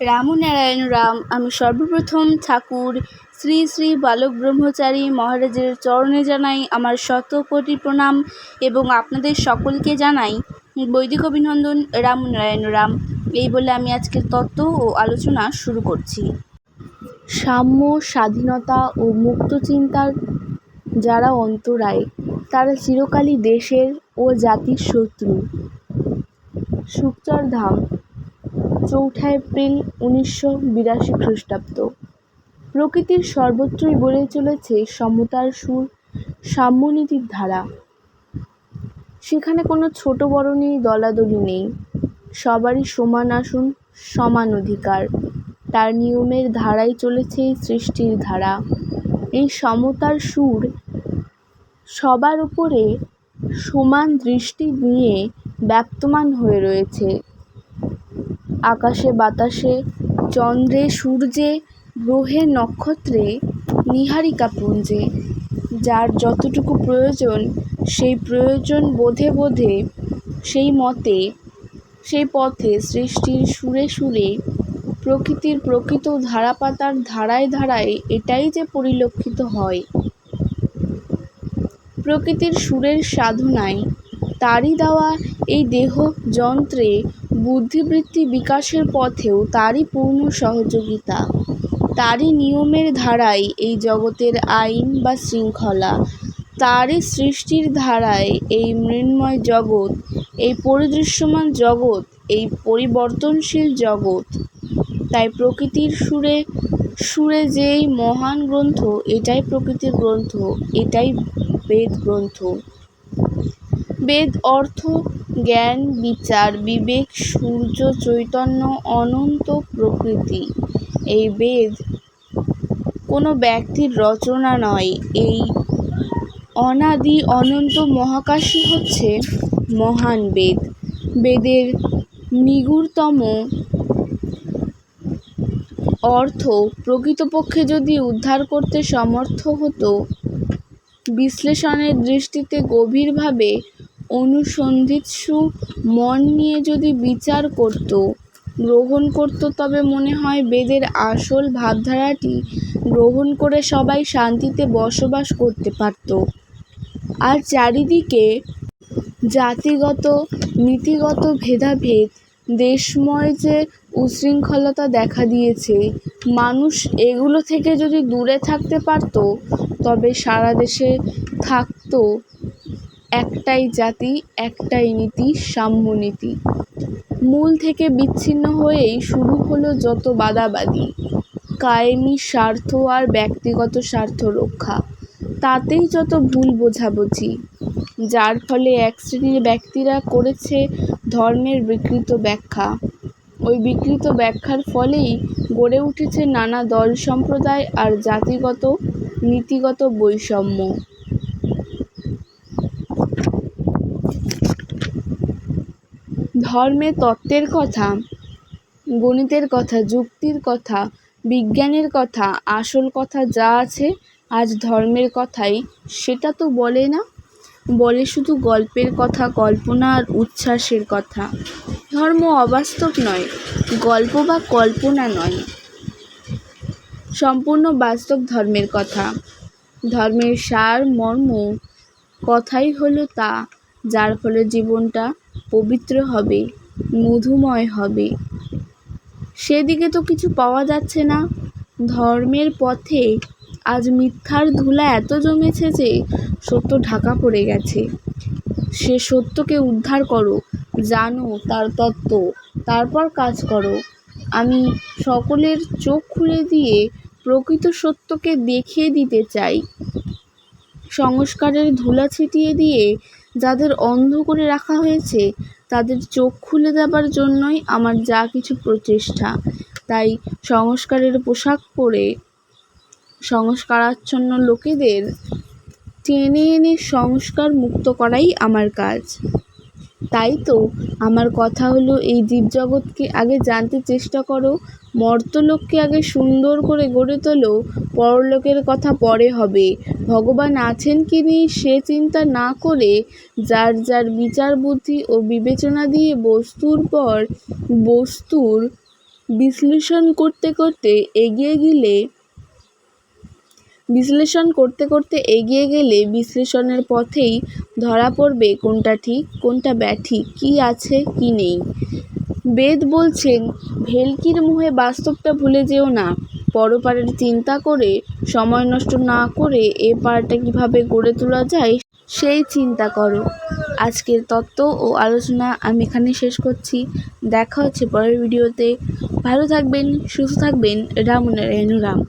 রামনারায়ণ রাম, আমি সর্বপ্রথম ঠাকুর, শ্রী শ্রী বালক ব্রহ্মচারী মহারাজের চরণে জানাই আমার শত কোটি প্রণাম এবং আপনাদের সকলকে জানাই বৈদিক অভিনন্দন রামনারায়ণ রাম। এই বলে আমি আজকের তত্ত্ব ও আলোচনা শুরু করছি। সাম্য, স্বাধীনতা ও মুক্ত চিন্তার যারা অন্তরায়, তারা চিরকালই দেশের ও জাতির শত্রু। ধাম। চৌঠা এপ্রিল উনিশশো বিরাশি খ্রিস্টাব্দ। প্রকৃতির সর্বত্রই বলে চলেছে সমতার সুর, সাম্যনীতির ধারা। সেখানে কোনো ছোট বড় নেই, দলাদলি নেই। সবারই সমান আসন, সমান অধিকার। তার নিয়মের ধারাই চলেছে এই সৃষ্টির ধারা। এই সমতার সুর সবার উপরে সমান দৃষ্টি নিয়ে ব্যক্তমান হয়ে রয়েছে। আকাশে বাতাসে, চন্দ্রে সূর্যে, গ্রহে নক্ষত্রে নীহারিকাপুঞ্জে যার যতটুকু প্রয়োজন, সেই প্রয়োজন বোধে বোধে সেই মতে, সেই পথে সৃষ্টির সুরে সুরে, প্রকৃতির প্রকৃত ধারাপাতার ধারায় ধারায় এটাই যে পরিলক্ষিত হয়। প্রকৃতির সুরের সাধনায় তারই দেওয়া এই দেহ যন্ত্রে বুদ্ধিবৃত্তি বিকাশের পথেও তারই পূর্ণ সহযোগিতা। তারই নিয়মের ধারাই এই জগতের আইন বা শৃঙ্খলা। তারই সৃষ্টির ধারায় এই মৃন্ময় জগৎ, এই পরিদৃশ্যমান জগৎ, এই পরিবর্তনশীল জগৎ। তাই প্রকৃতির সুরে সুরে যেই মহান গ্রন্থ, এটাই প্রকৃতির গ্রন্থ, এটাই বেদ গ্রন্থ। বেদ, অর্থ, জ্ঞান, বিচার, বিবেক, সূর্য, চৈতন্য, অনন্ত প্রকৃতি। এই বেদ কোনো ব্যক্তির রচনা নয়, এই অনাদি অনন্ত মহাকাশই হচ্ছে মহান বেদ। বেদের নিগুড়তম অর্থ প্রকৃতপক্ষে যদি উদ্ধার করতে সমর্থ হতো, বিশ্লেষণের দৃষ্টিতে গভীরভাবে অনুসন্ধিৎসু মন নিয়ে যদি বিচার করত, গ্রহণ করত তবে মনে হয় বেদের আসল ভাবধারাটি গ্রহণ করে সবাই শান্তিতে বসবাস করতে পারত। আর চারিদিকে জাতিগত, নীতিগত ভেদাভেদ, দেশময় যে উশৃঙ্খলতা দেখা দিয়েছে, মানুষ এগুলো থেকে যদি দূরে থাকতে পারত, তবে সারা দেশে থাকত একটাই জাতি, একটাই নীতি সাম্যনীতি মূল থেকে বিচ্ছিন্ন হয়েই শুরু হলো যত বাদাবাদি। কায়েমি স্বার্থ আর ব্যক্তিগত স্বার্থ রক্ষা। তাতেই যত ভুল বোঝাবুঝি। যার ফলে এক শ্রেণির ব্যক্তিরা করেছে ধর্মের বিকৃত ব্যাখ্যা। ওই বিকৃত ব্যাখ্যার ফলেই গড়ে উঠেছে নানা দল সম্প্রদায় আর জাতিগত, নীতিগত বৈষম্য। ধর্মে তত্ত্বের কথা, গণিতের কথা, যুক্তির কথা, বিজ্ঞানের কথা, আসল কথা যা আছে আজ ধর্মের কথাই, সেটা তো বলে না। বলে শুধু গল্পের কথা, কল্পনা আর উচ্ছ্বাসের কথা। ধর্ম অবাস্তব নয়, গল্প বা কল্পনা নয়। সম্পূর্ণ বাস্তব ধর্মের কথা। ধর্মের সার, মর্ম, কথাই হলো তা, যার ফলে জীবনটা পবিত্র হবে, মধুময় হবে। সেদিকে তো কিছু পাওয়া যাচ্ছে না। ধর্মের পথে আজ মিথ্যার ধুলা এত জমেছে যে সত্য ঢাকা পড়ে গেছে। সে সত্যকে উদ্ধার করো, জানো তার তত্ত্ব, তারপর কাজ করো। আমি সকলের চোখ খুলে দিয়ে প্রকৃত সত্যকে দেখিয়ে দিতে চাই। সংস্কারের ধুলা ছিটিয়ে দিয়ে যাদের অন্ধ করে রাখা হয়েছে, তাদের চোখ খুলে দেবার জন্যই আমার যা কিছু প্রচেষ্টা। তাই সংস্কারের পোশাক পরে সংস্কারাচ্ছন্ন লোকেদের টেনে এনে সংস্কার মুক্ত করাই আমার কাজ। তাই তো, আমার কথা হলো এই জীবজগৎকে আগে জানতে চেষ্টা করো, মর্তলোককে আগে সুন্দর করে গড়ে তোলো, পরলোকের কথা পরে হবে। ভগবান আছেন কি নেই সে চিন্তা না করে, যার যার বিচার বুদ্ধি ও বিবেচনা দিয়ে বস্তুর পর বস্তুর বিশ্লেষণ করতে করতে এগিয়ে গেলে বিশ্লেষণ করতে করতে এগিয়ে গেলে বিশ্লেষণের পথেই ধরা পড়বে কোনটা ঠিক, কোনটা ব্যাঠিক, কী আছে, কী নেই। বেদ বলছেন, ভেলকির মুহে বাস্তবটা ভুলে যেও না। পরপারের চিন্তা করে, সময় নষ্ট না করে এ পারটা কীভাবে গড়ে তোলা যায়, সেই চিন্তা করো। আজকের তত্ত্ব ও আলোচনা আমি এখানে শেষ করছি। দেখা হচ্ছে পরের ভিডিওতে। ভালো থাকবেন, সুস্থ থাকবেন। রাম নারায়ণ রাম।